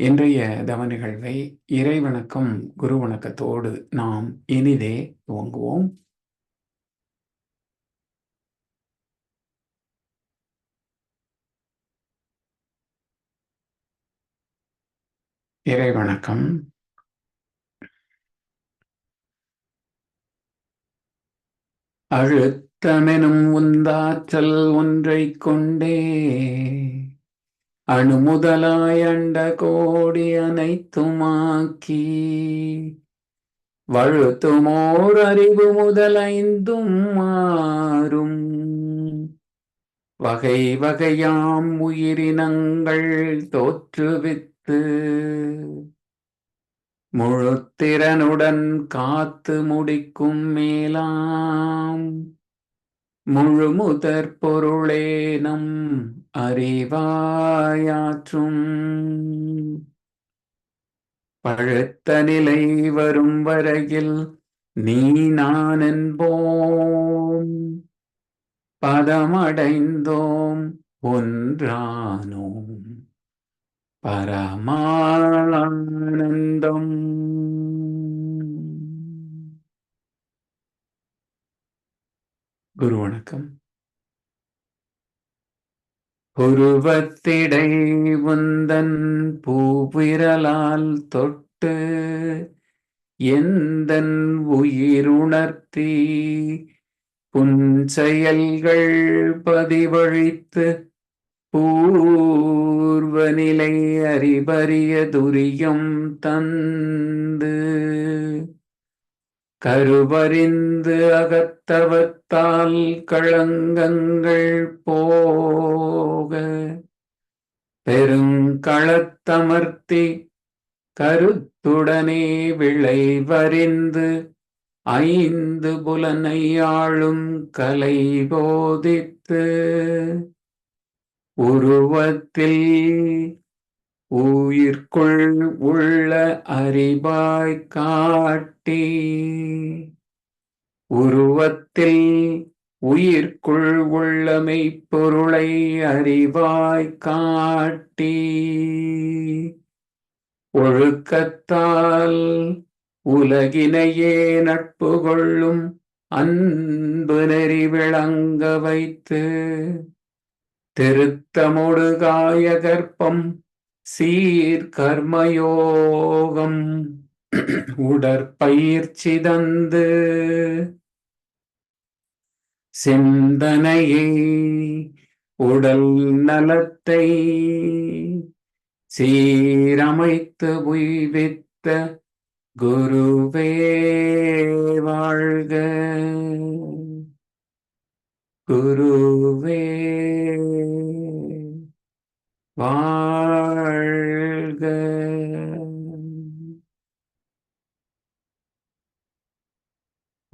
இன்றைய தவ நிகழ்வை இறைவணக்கம் குரு வணக்கத்தோடு நாம் இனிதே துவங்குவோம். இறைவணக்கம். அழுத்தமெனும் உந்தாற்றல் ஒன்றைக் கொண்டே அணுமுதலாயண்ட கோடி அனைத்துமாக்கி வழுத்துமோர் அறிவு முதலைந்தும் மாறும். வகை வகையாம் உயிரினங்கள் தோற்றுவித்து முழுத்திறனுடன் காத்து முடிக்கும் மேலாம். முழு முதற் பொருளே நம் அறிவாயாற்றும். பழுத்த நிலை வரும் வரையில் நீ நான் என்போம். பதமடைந்தோம் ஒன்றானோம். பரமானந்தம். குரு வணக்கம். உருவத்திடை உந்தன் பூவிரலால் தொட்டு எந்தன் உயிருணர்த்தி? புன்செயல்கள் பதிவழித்து பூர்வநிலை அறிபறிய துரியம் தந்து கருவறிந்து அகத்தவத்தால் களங்கங்கள் போக. பெருங்களத்தமர்த்தி கருத்துடனே விளைவறிந்து ஐந்து புலனை ஆளும் கலை போதித்து உருவத்தில் உயிர்க்குள் உள்ள அறிவாய் காட்டி உருவத்தில் உயிர்க்குள் உள்ளமை பொருளை அறிவாய் காட்டி ஒழுக்கத்தால் உலகினையே நட்பு கொள்ளும் அன்பு நெறி விளங்க வைத்து திருத்தமுடு காய கற்பம் சீர்கர்மயோகம் உடற்பயிற்சி தந்து சிந்தனையை உடல் நலத்தை சீரமைத்து உய்வித்த குருவே வாழ்க. குருவே வா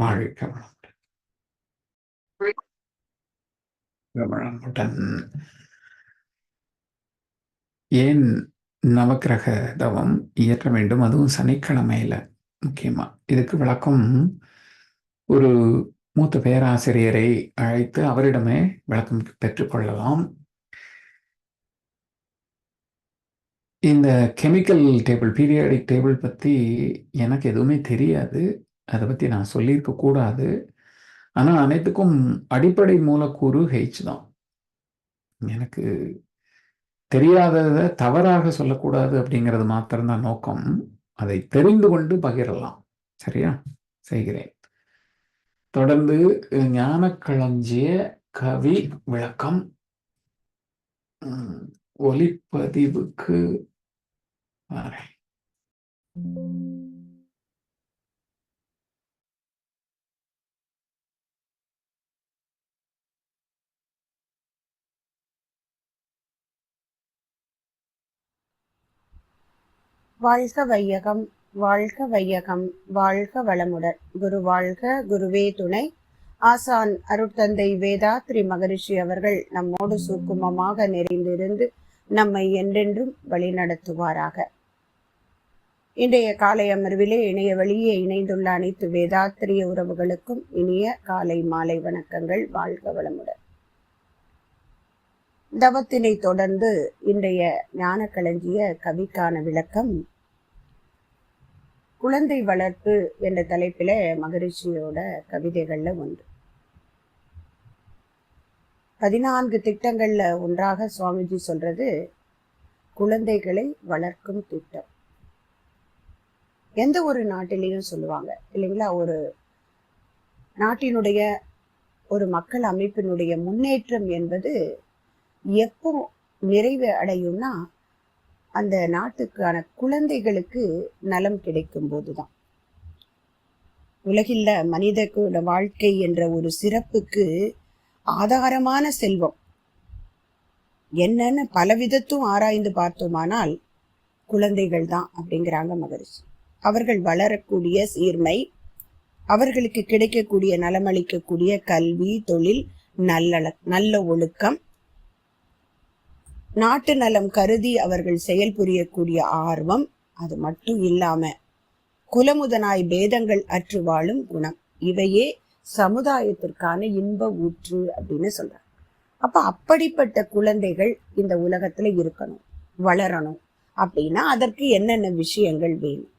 வாழ்க வளமுடன் ஏன் நவக்கிரக தவம் இயற்ற வேண்டும்? அதுவும் சனிக்கிழமையில முக்கியமா. இதுக்கு விளக்கம் ஒரு மூத்த பேராசிரியரை அழைத்து அவரிடமே விளக்கம் பெற்றுக்கொள்ளலாம் இந்த கெமிக்கல் டேபிள் பீரியாடிக் டேபிள் பற்றி எனக்கு எதுவுமே தெரியாது. அதை பற்றி நான் சொல்லியிருக்க கூடாது. ஆனால் அனைத்துக்கும் அடிப்படை மூலக்கூறு ஹெச் தான். எனக்கு தெரியாததை தவறாக சொல்லக்கூடாது அப்படிங்கிறது மாத்திரம்தான் நோக்கம். அதை தெரிந்து கொண்டு பகிரலாம். சரியா? செய்கிறேன். தொடர்ந்து ஞானக்களஞ்சிய கவி விளக்கம். ஒலிப்பதிவுக்கு வரேன். வாழ்க வையகம் வாழ்க வையகம் வாழ்க வளமுடன். குரு வாழ்க குருவே துணை. ஆசான் அருட்தந்தை வேதாத்ரி மகரிஷி அவர்கள் நம்மோடு சுக்குமமாக நிறைந்திருந்து நம்மை என்றென்றும் வழிநடத்துவாராக. இன்றைய காலை அமர்விலே இணைய வழியே இணைந்துள்ள அனைத்து வேதாத்திரிய உறவுகளுக்கும் இனிய காலை மாலை வணக்கங்கள். வாழ்க வளமுடன். தவத்தினை தொடர்ந்து இன்றைய ஞானக்களஞ்சிய கவிக்கான விளக்கம் குழந்தை வளர்ப்பு என்ற தலைப்பில் மகரிஷியோட கவிதைகளில் ஒன்று. பதினான்கு திட்டங்களில் ஒன்றாக சுவாமிஜி சொல்றது குழந்தைகளை வளர்க்கும் திட்டம். எந்த ஒரு நாட்டிலையும் சொல்லுவாங்க இல்லைங்களா? ஒரு நாட்டினுடைய ஒரு மக்கள் அமைப்பினுடைய முன்னேற்றம் என்பது எப்போ நிறைவு அடையும்னா அந்த நாட்டுக்கான குழந்தைகளுக்கு நலம் கிடைக்கும் போதுதான். உலகில் மனித வாழ்க்கை என்ற ஒரு சிறப்புக்கு ஆதாரமான செல்வம். என்னன்னு பலவிதத்தும் ஆராய்ந்து பார்த்தோமானால் குழந்தைகள் தான் அப்படிங்கிறாங்க மகரிஷி. அவர்கள் வளரக்கூடிய சீர்மை அவர்களுக்கு கிடைக்கக்கூடிய நலமளிக்கக்கூடிய கல்வி தொழில் நல்ல நல்ல ஒழுக்கம் நாட்டு நலம் கருதி அவர்கள் செயல்புரியக்கூடிய ஆர்வம் அது மட்டும் இல்லாம குலமுதனாய் பேதங்கள் அற்று வாழும் குணம். இவையே சமுதாயத்திற்கான இன்ப ஊற்று அப்படின்னு சொல்றாங்க. அப்ப அப்படிப்பட்ட குழந்தைகள் இந்த உலகத்துல இருக்கணும் வளரணும் அப்படின்னா அதற்கு என்னென்ன விஷயங்கள் வேணும்?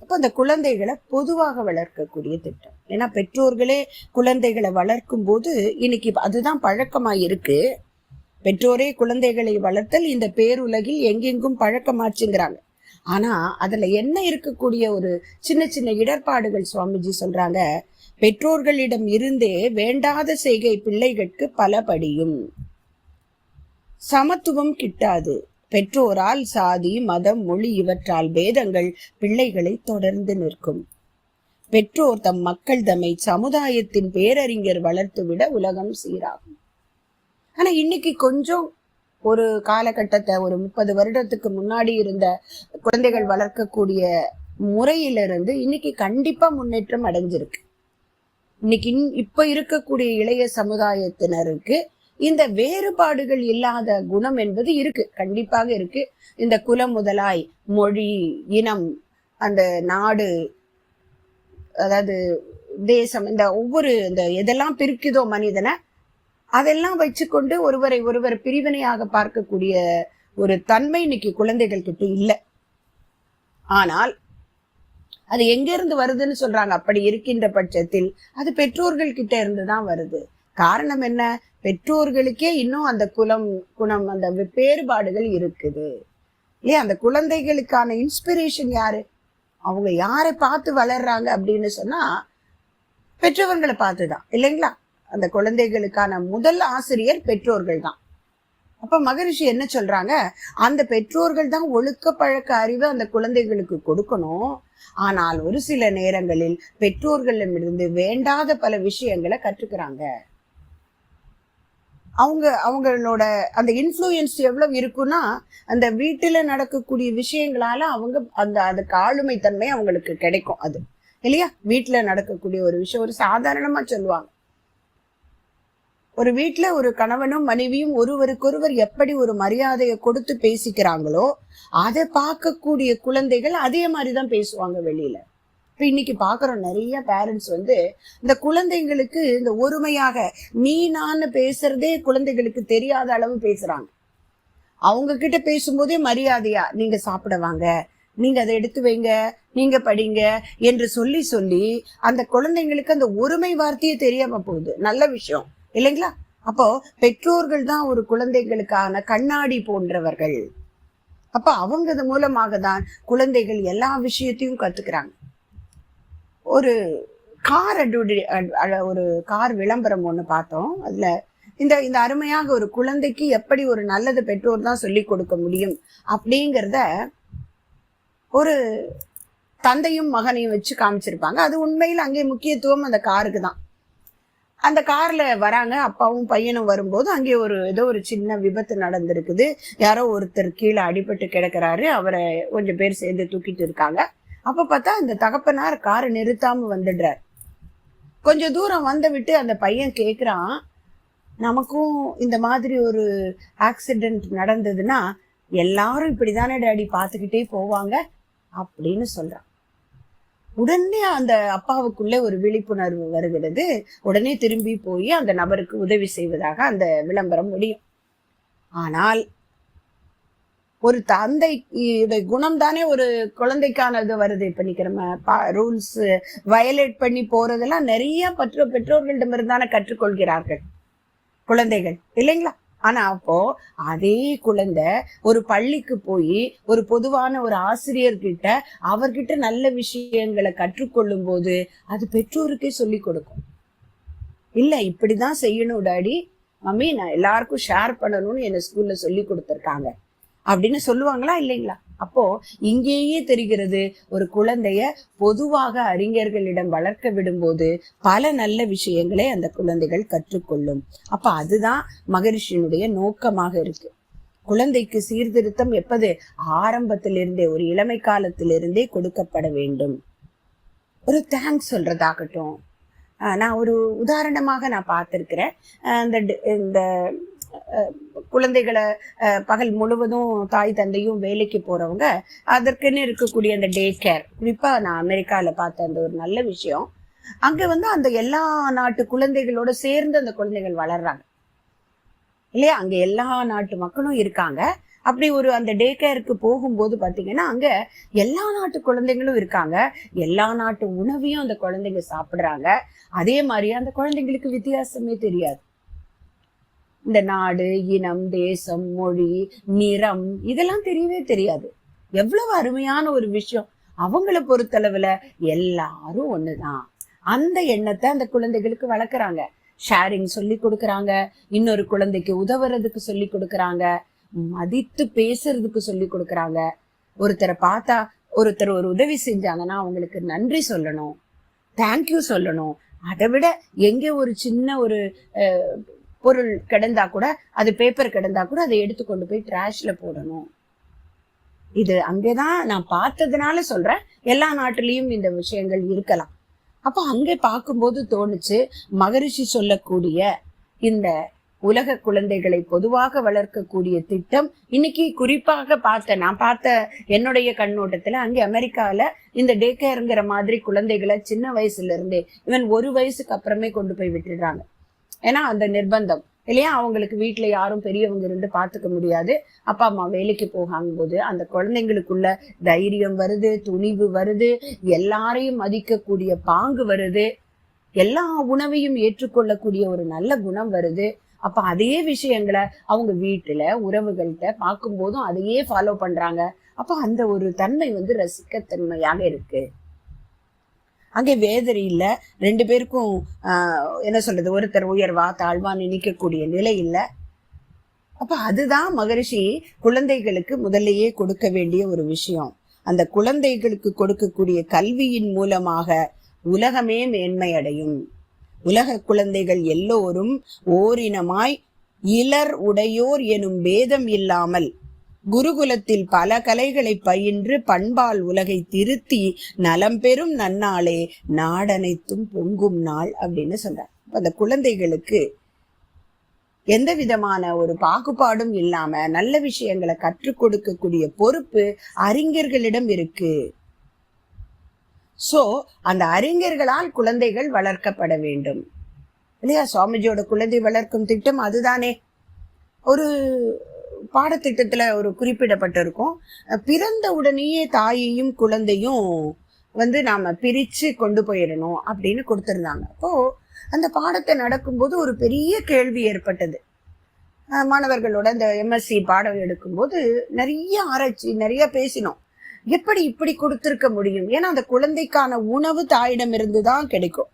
அப்ப அந்த குழந்தைகளை பொதுவாக வளர்க்கக்கூடிய திட்டம். ஏன்னா பெற்றோர்களே குழந்தைகளை வளர்க்கும் போது இன்னைக்கு அதுதான் பழக்கமா இருக்கு பெற்றோரே குழந்தைகளை வளர்த்தல் இந்த பேருலகில் எங்கெங்கும் பழக்கமாச்சுங்கிறாங்க. ஆனா அதுல என்ன இருக்கக்கூடிய ஒரு சின்ன சின்ன இடர்பாடுகள் சுவாமிஜி சொல்றாங்க பெற்றோர்களிடம் இருந்தே வேண்டாத செய்கை பிள்ளைகளுக்கு பல படியும் சமத்துவம் கிட்டாது. பெற்றோரால் சாதி மதம் மொழி இவற்றால் வேதங்கள் பிள்ளைகளை தொடர்ந்து நிற்கும். பெற்றோர் தம் மக்கள் தம்மை சமுதாயத்தின் பேரறிஞர் வளர்த்துவிட உலகம் சீராகும். ஆனா இன்னைக்கு கொஞ்சம் ஒரு காலகட்டத்தை ஒரு முப்பது வருடத்துக்கு முன்னாடி இருந்த குழந்தைகள் வளர்க்கக்கூடிய முறையிலிருந்து இன்னைக்கு கண்டிப்பா முன்னேற்றம் அடைஞ்சிருக்கு. இன்னைக்கு இன்- இப்ப இருக்கக்கூடிய இளைய சமுதாயத்தினருக்கு இந்த வேறுபாடுகள் இல்லாத குணம் என்பது இருக்கு கண்டிப்பாக இருக்கு. இந்த குலம் முதலாய் மொழி இனம் அந்த நாடு அதாவது தேசம் இந்த ஒவ்வொரு இந்த எதெல்லாம் பிரிக்குதோ மனிதனை அதெல்லாம் வச்சுக்கொண்டு ஒருவரை ஒருவர் பிரிவினையாக பார்க்கக்கூடிய ஒரு தன்மை இன்னைக்கு குழந்தைகள் கிட்ட இல்லை. ஆனால் அது எங்க இருந்து வருதுன்னு சொல்றாங்க. அப்படி இருக்கின்ற பட்சத்தில் அது பெற்றோர்கள் கிட்ட இருந்து தான் வருது. காரணம் என்ன? பெற்றோர்களுக்கே இன்னும் அந்த குலம் குணம் அந்த வேறுபாடுகள் இருக்குது. இல்லையா? அந்த குழந்தைகளுக்கான இன்ஸ்பிரேஷன் யாரு? அவங்க யாரை பார்த்து வளர்றாங்க அப்படின்னு சொன்னா பெற்றவர்களை பார்த்து தான் இல்லைங்களா? அந்த குழந்தைகளுக்கான முதல் ஆசிரியர் பெற்றோர்கள் தான் அப்ப மகரிஷி என்ன சொல்றாங்க? அந்த பெற்றோர்கள் தான் ஒழுக்க பழக்க அறிவு அந்த குழந்தைகளுக்கு கொடுக்கணும். ஆனால் ஒரு சில நேரங்களில் பெற்றோர்களிடமிருந்து வேண்டாத பல விஷயங்களை கற்றுக்கிறாங்க. அவங்க அவங்களோட அந்த இன்ஃப்ளூயன்ஸ் எவ்வளவு இருக்குன்னா அந்த வீட்டுல நடக்கக்கூடிய விஷயங்களால அவங்க அந்த அதுக்கு ஆளுமை தன்மை அவங்களுக்கு கிடைக்கும் அது. இல்லையா? வீட்டுல நடக்கக்கூடிய ஒரு விஷயம் ஒரு சாதாரணமா சொல்லுவாங்க. ஒரு வீட்டில் ஒரு கணவனும் மனைவியும் ஒருவருக்கொருவர் எப்படி ஒரு மரியாதையை கொடுத்து பேசிக்கிறாங்களோ அதை பார்க்கக்கூடிய குழந்தைகள் அதே மாதிரி தான் பேசுவாங்க வெளியில. இப்போ இன்னைக்கு பார்க்குறோம் நிறைய பேரண்ட்ஸ் வந்து இந்த குழந்தைங்களுக்கு இந்த ஒருமையாக நீ நான் பேசுறதே குழந்தைகளுக்கு தெரியாத அளவு பேசுறாங்க. அவங்க கிட்ட பேசும்போதே மரியாதையா நீங்க சாப்பிட வாங்க நீங்க அதை எடுத்து வைங்க நீங்க படிங்க என்று சொல்லி சொல்லி அந்த குழந்தைங்களுக்கு அந்த ஒருமை வார்த்தையே தெரியாம போகுது. நல்ல விஷயம். இல்லைங்களா? அப்போ பெற்றோர்கள் தான் ஒரு குழந்தைகளுக்கான கண்ணாடி போன்றவர்கள். அப்ப அவங்க மூலமாக தான் குழந்தைகள் எல்லா விஷயத்தையும் கத்துக்கிறாங்க. ஒரு கார் ஒரு கார் விளம்பரம் ஒன்று பார்த்தோம். அதுல இந்த இந்த அருமையாக ஒரு குழந்தைக்கு எப்படி ஒரு நல்லது பெற்றோர் தான் சொல்லி கொடுக்க முடியும் அப்படிங்கிறத ஒரு தந்தையும் மகனையும் வச்சு காமிச்சிருப்பாங்க. அது உண்மையில் அங்கே முக்கியத்துவம் அந்த காருக்கு தான். அந்த கார்ல வராங்க அப்பாவும் பையனும் வரும்போது அங்கே ஒரு ஏதோ ஒரு சின்ன விபத்து நடந்திருக்குது. யாரோ ஒருத்தர் கீழே அடிபட்டு கிடக்குறாரு. அவரை கொஞ்சம் பேர் சேர்ந்து தூக்கிட்டு இருக்காங்க. அப்ப பார்த்தா அந்த தகப்பனார் காரை நிறுத்தாம வந்துடுறார். கொஞ்சம் தூரம் வந்த விட்டு அந்த பையன் கேக்குறான் நமக்கும் இந்த மாதிரி ஒரு ஆக்சிடென்ட் நடந்ததுன்னா எல்லாரும் இப்படிதானே டாடி பார்த்துக்கிட்டே போவாங்க அப்படின்னு சொல்றான். உடனே அந்த அப்பாவுக்குள்ள ஒரு விழிப்புணர்வு வருகிறது. உடனே திரும்பி போய் அந்த நபருக்கு உதவி செய்வதாக அந்த விளம்பரம் முடியும். ஆனால் ஒரு தந்தை குணம் தானே ஒரு குழந்தைக்கானது வருது. இப்ப இன்னைக்கு நம்ம ரூல்ஸ் வயலேட் பண்ணி போறதெல்லாம் நிறைய பெற்றோர் பெற்றோர்களிடமிருந்தான கற்றுக்கொள்கிறார்கள் குழந்தைகள். இல்லைங்களா? ஆனா அப்போ அதே குழந்தை ஒரு பள்ளிக்கு போய் ஒரு பொதுவான ஒரு ஆசிரியர்கிட்ட அவர்கிட்ட நல்ல விஷயங்களை கற்றுக்கொள்ளும் போது அது பெற்றோருக்கே சொல்லி கொடுக்கும். இல்ல இப்படிதான் செய்யணும் டாடி. மம்மி நான் எல்லாருக்கும் ஷேர் பண்ணணும்னு என்ன ஸ்கூல்ல சொல்லி கொடுத்துருக்காங்க. அப்படின்னு சொல்லுவாங்களா இல்லைங்களா? அப்போ இங்கேயே தெரிகிறது ஒரு குழந்தைய பொதுவாக அறிஞர்களிடம் வளர்க்க விடும்போது பல நல்ல விஷயங்களை அந்த குழந்தைகள் கற்றுக்கொள்ளும். அப்ப அதுதான் மகரிஷியினுடைய நோக்கமாக இருக்கு. குழந்தைக்கு சீர்திருத்தம் எப்பது? ஆரம்பத்திலிருந்தே ஒரு இளமை காலத்திலிருந்தே கொடுக்கப்பட வேண்டும். ஒரு தேங்க்ஸ் சொல்றதாகட்டும். நான் ஒரு உதாரணமாக நான் பார்த்துருக்கிறேன். இந்த இந்த குழந்தைகளை பகல் முழுவதும் தாய் தந்தையும் வேலைக்கு போறவங்க அதற்குன்னு இருக்கக்கூடிய அந்த டே கேர் குறிப்பா நான் அமெரிக்கால பார்த்த அந்த ஒரு நல்ல விஷயம். அங்க வந்து அந்த எல்லா நாட்டு குழந்தைகளோட சேர்ந்து அந்த குழந்தைகள் வளர்றாங்க. இல்லையா? அங்க எல்லா நாட்டு மக்களும் இருக்காங்க. அப்படி ஒரு அந்த டே கேருக்கு போகும்போது பாத்தீங்கன்னா அங்க எல்லா நாட்டு குழந்தைங்களும் இருக்காங்க. எல்லா நாட்டு உணவையும் அந்த குழந்தைங்க சாப்பிடுறாங்க. அதே மாதிரி அந்த குழந்தைங்களுக்கு வித்தியாசமே தெரியாது. இந்த நாடு இனம் தேசம் மொழி நிறம் இதெல்லாம் தெரியவே தெரியாது. எவ்வளவு அருமையான ஒரு விஷயம். அவங்கள பொறுத்தளவுல எல்லாரும் ஒண்ணுதான். அந்த எண்ணத்தை அந்த குழந்தைகளுக்கு வளர்க்குறாங்க. ஷேரிங் சொல்லி கொடுக்குறாங்க. இன்னொரு குழந்தைக்கு உதவுறதுக்கு சொல்லி கொடுக்குறாங்க. மதித்து பேசுறதுக்கு சொல்லி கொடுக்குறாங்க. ஒருத்தரை பார்த்தா ஒருத்தர் ஒரு உதவி செஞ்சாங்கன்னா அவங்களுக்கு நன்றி சொல்லணும். தேங்க்யூ சொல்லணும். அதை விட எங்க ஒரு சின்ன ஒரு பொருள் கிடந்தா கூட அது பேப்பர் கிடந்தா கூட அதை எடுத்து கொண்டு போய் ட்ராஷ்ல போடணும். இது அங்கேதான் நான் பார்த்ததுனால சொல்றேன். எல்லா நாட்டிலையும் இந்த விஷயங்கள் இருக்கலாம். அப்போ அங்கே பார்க்கும்போது தோணுச்சு மகரிஷி சொல்லக்கூடிய இந்த உலக குழந்தைகளை பொதுவாக வளர்க்கக்கூடிய திட்டம் இன்னைக்கு குறிப்பாக பார்த்த நான் பார்த்த என்னுடைய கண்ணோட்டத்துல அங்கே அமெரிக்கால இந்த டே கேருங்கிற மாதிரி குழந்தைகளை சின்ன வயசுல இருந்தே இவன் ஒரு வயசுக்கு அப்புறமே கொண்டு போய் விட்டுடுறாங்க. ஏன்னா அந்த நிர்பந்தம். இல்லையா? அவங்களுக்கு வீட்டுல யாரும் பெரியவங்க இருந்து பாத்துக்க முடியாது. அப்பா அம்மா வேலைக்கு போகாங்க போது அந்த குழந்தைங்களுக்குள்ள தைரியம் வருது துணிவு வருது எல்லாரையும் மதிக்கக்கூடிய பாங்கு வருது. எல்லா உணவையும் ஏற்றுக்கொள்ளக்கூடிய ஒரு நல்ல குணம் வருது. அப்ப அதே விஷயங்களை அவங்க வீட்டுல உறவுகள்கிட்ட பார்க்கும் போதும் அதையே ஃபாலோ பண்றாங்க. அப்ப அந்த ஒரு தன்மை வந்து ரசிக்கத்தன்மையாக இருக்கு. அங்கே வேதரி இல்லை. ரெண்டு பேருக்கும் என்ன சொல்றது ஒருத்தர் உயர்வா தாழ்வா நினைக்கக்கூடிய நிலை இல்லை. அப்ப அதுதான் மகரிஷி குழந்தைகளுக்கு முதல்லையே கொடுக்க வேண்டிய ஒரு விஷயம். அந்த குழந்தைகளுக்கு கொடுக்கக்கூடிய கல்வியின் மூலமாக உலகமே மேன்மை அடையும் உலக குழந்தைகள் எல்லோரும் ஓரினமாய் இலர் உடையோர் எனும் பேதம் இல்லாமல் குருகுலத்தில் பல கலைகளை பயின்று பண்பால் உலகை திருத்தி நலம் பெறும் நன்னாளே நாடனைத்தும் பொங்கும் நாள் அப்படின்னு சொல்றார் அந்த குழந்தைகளுக்கு எந்த விதமான ஒரு பாகுபாடும் இல்லாம நல்ல விஷயங்களை கற்றுக் கொடுக்கக்கூடிய பொறுப்பு அறிஞர்களிடம் இருக்கு. சோ அந்த அறிஞர்களால் குழந்தைகள் வளர்க்கப்பட வேண்டும். இல்லையா? சுவாமிஜியோட குழந்தை வளர்க்கும் திட்டம் அதுதானே. ஒரு பாடத்திட்டத்தில் ஒரு குறிப்பிடப்பட்டிருக்கும். பிறந்த உடனேயே தாயையும் குழந்தையும் வந்து நாம் பிரித்து கொண்டு போயிடணும் அப்படின்னு கொடுத்துருந்தாங்க. அப்போ அந்த பாடத்தை நடக்கும்போது ஒரு பெரிய கேள்வி ஏற்பட்டது. மாணவர்களோட இந்த எம்எஸ்சி பாடம் எடுக்கும்போது நிறைய ஆராய்ச்சி நிறைய பேசினோம். எப்படி இப்படி கொடுத்துருக்க முடியும்? ஏன்னா அந்த குழந்தைக்கான உணவு தாயிடமிருந்து தான் கிடைக்கும்.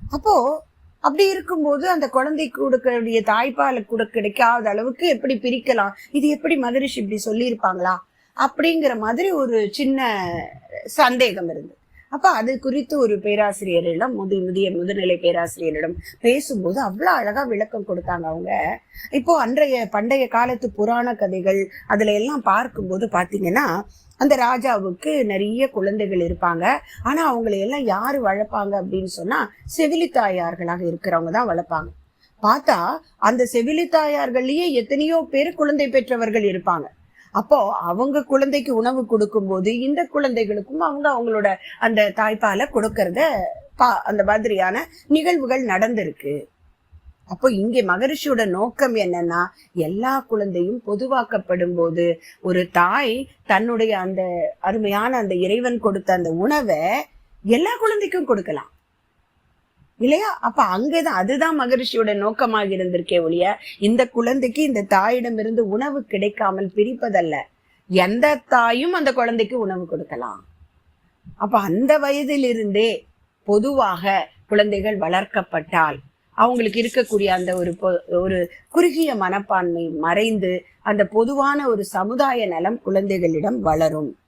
அப்போது அப்படி இருக்கும்போது அந்த குழந்தை கொடுக்கக்கூடிய தாய்ப்பால் கூட கிடைக்காத அளவுக்கு எப்படி பிரிக்கலாம்? இது எப்படி மகரிஷி இப்படி சொல்லியிருப்பாங்களா? அப்படிங்கிற மாதிரி ஒரு சின்ன சந்தேகம் இருந்தது. அப்ப அது குறித்து ஒரு பேராசிரியரிடம் முது முதிய முதுநிலை பேராசிரியரிடம் பேசும்போது அவ்வளவு அழகா விளக்கம் கொடுத்தாங்க அவங்க. இப்போ அன்றைய பண்டைய காலத்து புராண கதைகள் அதுல எல்லாம் பார்க்கும்போது பாத்தீங்கன்னா அந்த ராஜாவுக்கு நிறைய குழந்தைகள் இருப்பாங்க. ஆனா அவங்களை எல்லாம் யாரு வளர்ப்பாங்க அப்படின்னு சொன்னா செவிலித்தாயார்களாக இருக்கிறவங்க தான் வளர்ப்பாங்க. பார்த்தா அந்த செவிலித்தாயார்கள்லயே எத்தனையோ பேர் குழந்தை பெற்றவர்கள் இருப்பாங்க. அப்போ அவங்க குழந்தைக்கு உணவு கொடுக்கும்போது இந்த குழந்தைகளுக்கும் அவங்க அவங்களோட அந்த தாய்ப்பாலை கொடுக்கறத பா அந்த மாதிரியான நிகழ்வுகள் நடந்திருக்கு. அப்போ இங்கே மகரிஷியோட நோக்கம் என்னன்னா எல்லா குழந்தையும் பொதுவாக்கப்படும் போது ஒரு தாய் தன்னுடைய அந்த அருமையான அந்த இறைவன் கொடுத்த அந்த உணவை எல்லா குழந்தைக்கும் கொடுக்கலாம். இல்லையா? அப்ப அங்கதான் அதுதான் மகரிஷியோட நோக்கமாக இருந்திருக்கே ஒழிய இந்த குழந்தைக்கு இந்த தாயிடமிருந்து உணவு கிடைக்காமல் பிரிப்பதல்ல. எந்த தாயும் அந்த குழந்தைக்கு உணவு கொடுக்கலாம். அப்ப அந்த வயதிலிருந்தே பொதுவாக குழந்தைகள் வளர்க்கப்பட்டால் அவங்களுக்கு இருக்கக்கூடிய அந்த ஒரு பொ- ஒரு குறுகிய மனப்பான்மை மறைந்து அந்த பொதுவான ஒரு சமுதாய நலம் குழந்தைகளிடம் வளரும்.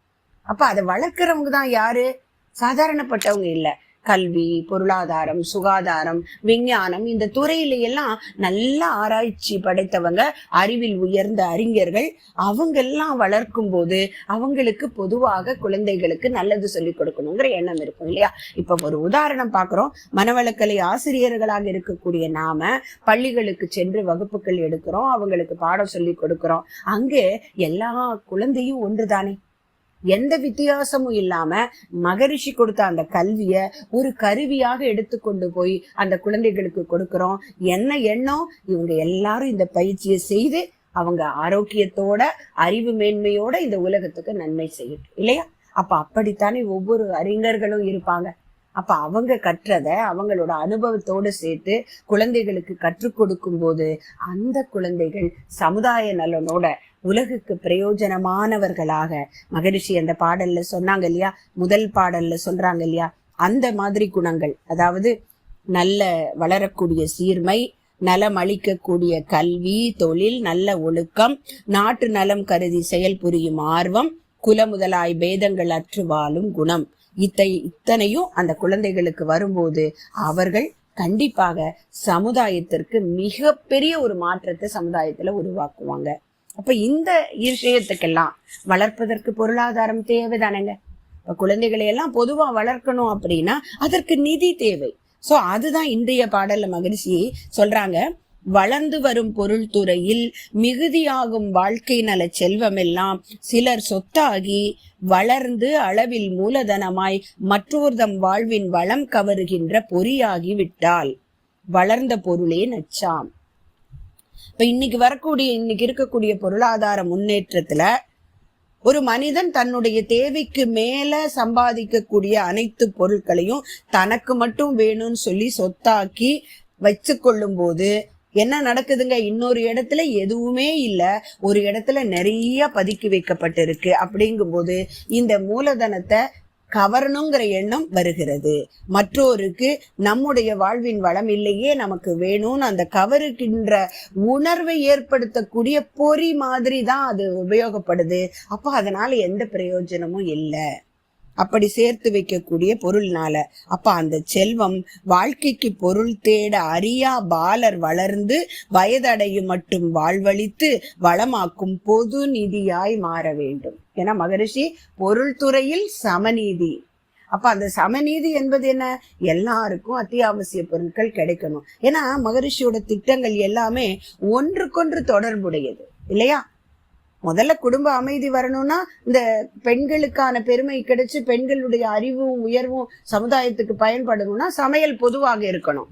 அப்ப அதை வளர்க்குறவங்க தான் யாரு? சாதாரணப்பட்டவங்க இல்ல. கல்வி பொருளாதாரம் சுகாதாரம் விஞ்ஞானம் இந்த துறையில எல்லாம் நல்ல ஆராய்ச்சி படைத்தவங்க அறிவில் உயர்ந்த அறிஞர்கள். அவங்க எல்லாம் வளர்க்கும் போது அவங்களுக்கு பொதுவாக குழந்தைகளுக்கு நல்லது சொல்லி கொடுக்கணுங்கிற எண்ணம் இருக்கும் இல்லையா? இப்ப ஒரு உதாரணம் பாக்குறோம் மனவளக்கலை ஆசிரியர்களாக இருக்கக்கூடிய நாம பள்ளிகளுக்கு சென்று வகுப்புகள் எடுக்கிறோம். அவங்களுக்கு பாடம் சொல்லி கொடுக்கிறோம். அங்கே எல்லா குழந்தையும் ஒன்றுதானே? எந்த வித்தியாசமும் இல்லாம மகரிஷி கொடுத்த அந்த கல்விய ஒரு கருவியாக எடுத்துக்கொண்டு போய் அந்த குழந்தைகளுக்கு கொடுக்கிறோம். என்ன எண்ணம்? இவங்க எல்லாரும் இந்த பயிற்சியை செய்து அவங்க ஆரோக்கியத்தோட அறிவு மேன்மையோட இந்த உலகத்துக்கு நன்மை செய்யட்டும் இல்லையா? அப்ப அப்படித்தானே ஒவ்வொரு அறிஞர்களும் இருப்பாங்க. அப்ப அவங்க கற்றத அவங்களோட அனுபவத்தோடு சேர்த்து குழந்தைகளுக்கு கற்றுக் கொடுக்கும் போது அந்த குழந்தைகள் சமுதாய நலனோட உலகுக்கு பிரயோஜனமானவர்களாக. மகரிஷி அந்த பாடல்ல சொன்னாங்க இல்லையா? முதல் பாடல்ல சொல்றாங்க இல்லையா? அந்த மாதிரி குணங்கள். அதாவது நல்ல வளரக்கூடிய சீர்மை நலம் அளிக்கக்கூடிய கல்வி தொழில் நல்ல ஒழுக்கம் நாட்டு நலம் கருதி செயல்புரியும் ஆர்வம் குல முதலாய் பேதங்கள் அற்று வாழும் குணம். இத்தை இத்தனையும் அந்த குழந்தைகளுக்கு வரும்போது அவர்கள் கண்டிப்பாக சமுதாயத்திற்கு மிகப்பெரிய ஒரு மாற்றத்தை சமுதாயத்துல உருவாக்குவாங்க. அப்ப இந்த விஷயத்துக்கெல்லாம் வளர்ப்பதற்கு பொருளாதாரம் தேவைதானங்க? இப்ப குழந்தைகளை எல்லாம் பொதுவா வளர்க்கணும் அப்படின்னா அதற்கு நிதி தேவை. சோ அதுதான் இன்றைய பாடல்ல மகிழ்ச்சி சொல்றாங்க. வளர்ந்து வரும் பொருள் துறையில் மிகுதியாகும் வாழ்க்கை நல செல்வமெல்லாம் சிலர் சொத்தாகி வளர்ந்து அளவில் மூலதனமாய் மற்றோர்தம் வாழ்வின் வளம் கவருகின்ற பொறியாகி விட்டால் வளர்ந்த பொருளே நச்சாம். இப்ப இன்னைக்கு வரக்கூடிய இன்னைக்கு இருக்கக்கூடிய பொருளாதார முன்னேற்றத்துல ஒரு மனிதன் தன்னுடைய தேவைக்கு மேல சம்பாதிக்கக்கூடிய அனைத்து பொருட்களையும் தனக்கு மட்டும் வேணும்னு சொல்லி சொத்தாக்கி வச்சு கொள்ளும் போது என்ன நடக்குதுங்க? இன்னொரு இடத்துல எதுவுமே இல்ல. ஒரு இடத்துல நிறைய பதுக்கி வைக்கப்பட்டிருக்கு. அப்படிங்கும்போது இந்த மூலதனத்தை கவரணுங்கிற எண்ணம் வருகிறது. மற்றோருக்கு நம்முடைய வாழ்வின் வளம் இல்லையே நமக்கு வேணும்னு அந்த கவருக்கின்ற உணர்வை ஏற்படுத்தக்கூடிய பொறி மாதிரி தான் அது உபயோகப்படுது. அப்போ அதனால எந்த பிரயோஜனமும் இல்லை. அப்படி சேர்த்து வைக்கக்கூடிய பொருள்னால. அப்ப அந்த செல்வம் வாழ்க்கைக்கு பொருள் தேட அறியா பாலர் வளர்ந்து வயதடையும் மட்டும் வாழ்வழித்து வளமாக்கும் பொது நிதியாய் மாற வேண்டும். ஏன்னா மகரிஷி பொருள் துறையில் சமநீதி. அப்ப அந்த சமநீதி என்பது என்ன? எல்லாருக்கும் அத்தியாவசிய பொருட்கள் கிடைக்கணும். ஏன்னா மகரிஷியோட திட்டங்கள் எல்லாமே ஒன்றுக்கொன்று தொடர்புடையது. இல்லையா? முதல்ல குடும்ப அமைதி வரணும்னா இந்த பெண்களுக்கான பெருமை கிடைச்சு பெண்களுடைய அறிவும் உயர்வும் சமுதாயத்துக்கு பயன்படணும்னா சமையல் பொதுவாக இருக்கணும்.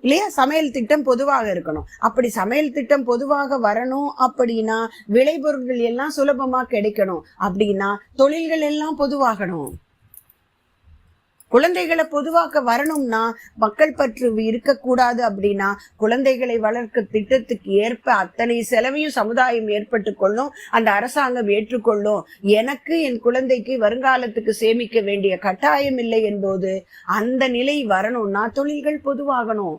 இல்லையா? சமையல் திட்டம் பொதுவாக இருக்கணும். அப்படி சமையல் திட்டம் பொதுவாக வரணும் அப்படின்னா விளைபொருட்கள் எல்லாம் சுலபமா கிடைக்கணும். அப்படின்னா தொழில்கள் எல்லாம் பொதுவாகணும். குழந்தைகளை பொதுவாக்க வரணும்னா மக்கள் பற்று இருக்கக்கூடாது அப்படின்னா குழந்தைகளை வளர்க்க திட்டத்துக்கு ஏற்ப அத்தனை செலவையும் சமுதாயம் ஏற்பட்டு கொள்ளும் அந்த அரசாங்கம் ஏற்றுக்கொள்ளும். எனக்கு என் குழந்தைக்கு வருங்காலத்துக்கு சேமிக்க வேண்டிய கட்டாயம் இல்லை என்போது அந்த நிலை வரணும்னா தொழில்கள் பொதுவாகணும்.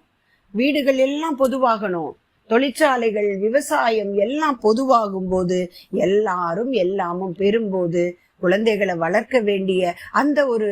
வீடுகள் எல்லாம் பொதுவாகணும். தொழிற்சாலைகள் விவசாயம் எல்லாம் பொதுவாகும் போது எல்லாரும் எல்லாமும் பெறும்போது குழந்தைகளை வளர்க்க வேண்டிய அந்த ஒரு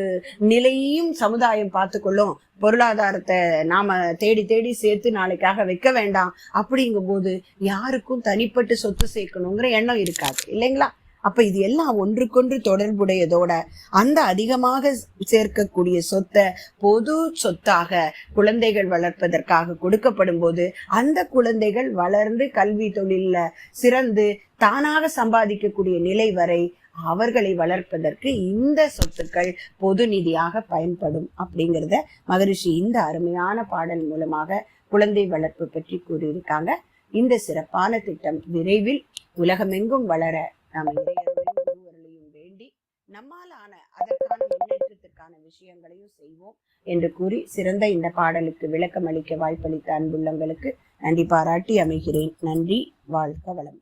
நிலையையும் சமுதாயம் பார்த்துக்கொள்ளும். பொருளாதாரத்தை நாம தேடி தேடி சேர்த்து நாளைக்காக வைக்க வேண்டாம். அப்படிங்கும்போது யாருக்கும் தனிப்பட்டு சொத்து சேர்க்கணுங்கிற எண்ணம் இருக்காது. இல்லைங்களா? அப்ப இது எல்லாம் ஒன்றுக்கொன்று தொடர்புடையதோட அந்த அதிகமாக சேர்க்கக்கூடிய சொத்தை பொது சொத்தாக குழந்தைகள் வளர்ப்பதற்காக கொடுக்கப்படும் போது அந்த குழந்தைகள் வளர்ந்து கல்வி தொழில்ல சிறந்து தானாக சம்பாதிக்கக்கூடிய நிலை வரை அவர்களை வளர்ப்பதற்கு இந்த சொத்துக்கள் பொது நிதியாக பயன்படும் அப்படிங்கிறத மகரிஷி இந்த அருமையான பாடல் மூலமாக குழந்தை வளர்ப்பு பற்றி கூறியிருக்காங்க. இந்த சிறப்பான திட்டம் விரைவில் உலகமெங்கும் வளர நாம் இறையருளையும் வேண்டி நம்மாலான அதற்கான முன்னேற்றத்திற்கான விஷயங்களையும் செய்வோம் என்று கூறி சிறந்த இந்த பாடலுக்கு விளக்கம் அளிக்க வாய்ப்பளித்த அன்புள்ளங்களுக்கு நன்றி பாராட்டி அமைகிறேன். நன்றி. வாழ்க வளம்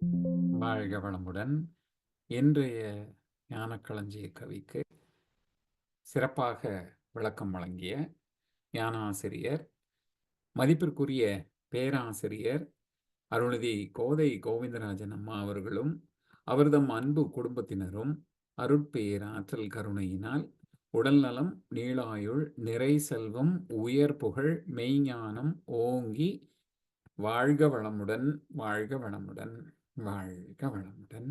வாழ்க வளமுடன் இன்றைய ஞானக்களஞ்சிய கவிக்கு சிறப்பாக விளக்கம் வழங்கிய ஞானாசிரியர் மதிப்பிற்குரிய பேராசிரியர் அருள்நிதி கோதை கோவிந்தராஜன் அம்மா அவர்களும் அவர்தம் அன்பு குடும்பத்தினரும் அருட்பேராற்றல் கருணையினால் உடல்நலம் நீளாயுள் நிறை செல்வம் உயர் புகழ் மெய்ஞானம் ஓங்கி வாழ்க வளமுடன் வாழ்க வளமுடன் வாழ்க வளமுடன்.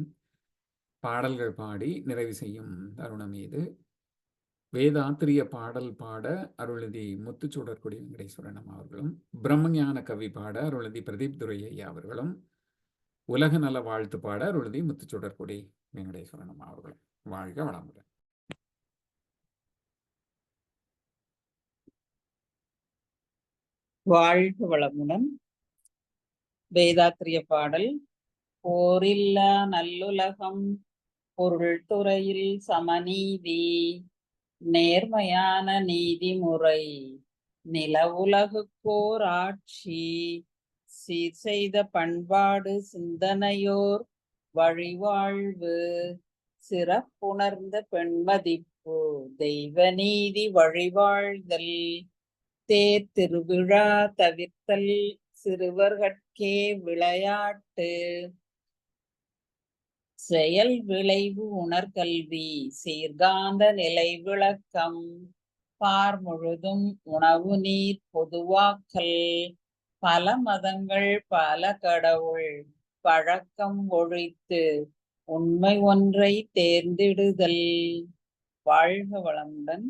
பாடல்கள் பாடி நிறைவு செய்யும் தருணம் இது. வேதாத்திரிய பாடல் பாட அருளதி முத்துச்சூடற்குடி வெங்கடேஸ்வரனம் அவர்களும் பிரம்மஞான கவி பாட அருளதி பிரதீப் துரை அவர்களும் உலக நல வாழ்த்து பாட அருளதி முத்துச்சூடற்குடி வெங்கடேஸ்வரனம் அவர்களும். வாழ்க வளமுடன். வாழ்க வளமுடன். வேதாத்திரிய பாடல் போரில்லா நல்லுலகம் பொருள் துறையில் சமநீதி நேர்மையான நீதிமுறை நில உலகுக்கோர் ஆட்சி சீர் செய்த பண்பாடு சிந்தனையோர் வழிவாழ்வு சிறப்புணர்ந்த பெண்மதிப்பு தெய்வ நீதி வழிவாழ்தல் தேர் திருவிழா தவிர்த்தல் சிறுவர்கட்கே விளையாட்டு செயல் விளைவு உணர்கல்வி சீர்காந்த நிலை விளக்கம் பார் முழுதும் உணவு நீர் பொதுவாக்கல் பல மதங்கள் பல கடவுள் பழக்கம் ஒழித்து உண்மை ஒன்றை தேர்ந்திடுதல். வாழ்க வளமுடன்.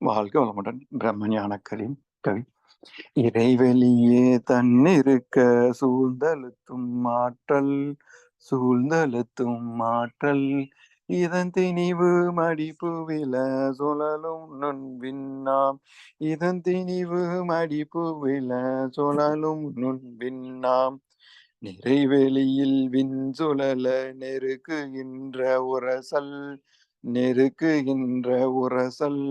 வாழ்க வளமுடன். பிரம்மஞான கவி கவி. இறைவெளியே தன்னிருக்க சூழ்ந்தழுத்தும் ஆற்றல் சூழ்ந்தழுத்தும் மாற்றல். இதன் திணிவு மடிப்பு வில சுழலும் நுண்பின்னாம் இதன் திணிவு மடிப்பு வில சுழலும் நுண்பின்னாம் நிறைவெளியில் விண் சுழல நெருக்குகின்ற உரசல். நெருக்குகின்ற உரசல்.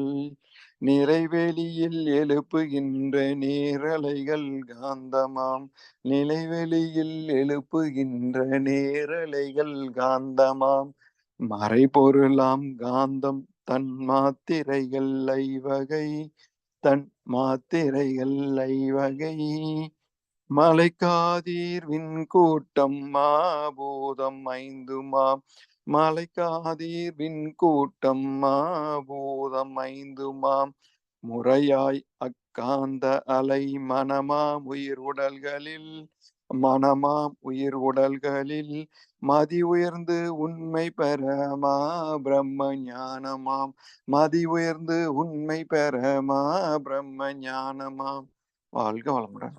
நிறைவெளியில் எழுப்புகின்ற நேரலைகள் காந்தமாம். நிலைவெளியில் எழுப்புகின்ற நேரலைகள் காந்தமாம். மறைபொருளாம் காந்தம் தன் மாத்திரைகள் ஐவகை தன் மாத்திரைகள் ஐவகை. மலைக்காதீர்வின் கூட்டம் மாபூதம் ஐந்துமாம். மலைக்காதீர் விண் கூட்டம் மாபூதம் ஐந்துமாம். முறையாய் அக்காந்த அலை மனமாம் உயிர் உடல்களில் மனமாம் உயிர் உடல்களில். மதி உயர்ந்து உண்மை பெறமா பிரம்ம ஞானமாம். மதி உயர்ந்து உண்மை பெறமா பிரம்ம ஞானமாம். வாழ்க வளமுடன்.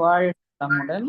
வாழ்த்தமுடன்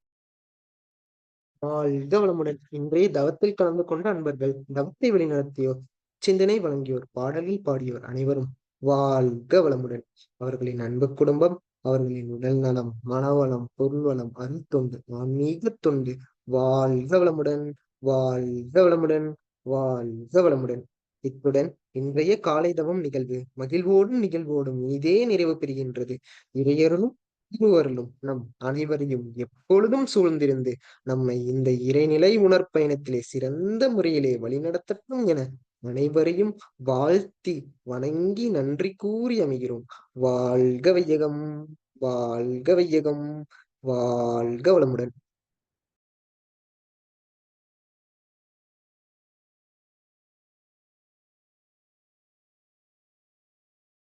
வாழ்க வளமுடன் இன்றைய தவத்தில் கலந்து கொண்ட அன்பர்கள் தவத்தை வழிநடத்தியோர் சிந்தனை வழங்கியோர் பாடலில் பாடியோர் அனைவரும் வாழ்க வளமுடன். அவர்களின் அன்பு குடும்பம் அவர்களின் உடல் நலம் மனவளம் பொருள்வளம் அருள் தொண்டு ஆன்மீக தொண்டு வாழ்க வளமுடன் வாழ்க வளமுடன் வாழ்க வளமுடன். இத்துடன் இன்றைய காலை தவம் நிகழ்வு மகிழ்வோடும் நிகழ்வோடும் இதே நிறைவு பெறுகின்றது. இறையருளும் இருவருளும் நம் அனைவரையும் எப்பொழுதும் சூழ்ந்திருந்து நம்மை இந்த இறைநிலை உணர்ப்பயணத்திலே சிறந்த முறையிலே வழிநடத்தட்டும் என அனைவரையும் வாழ்த்தி வணங்கி நன்றி கூறி அமைகிறோம். வாழ்க வையகம் வாழ்க வையகம் வாழ்க வளமுடன்.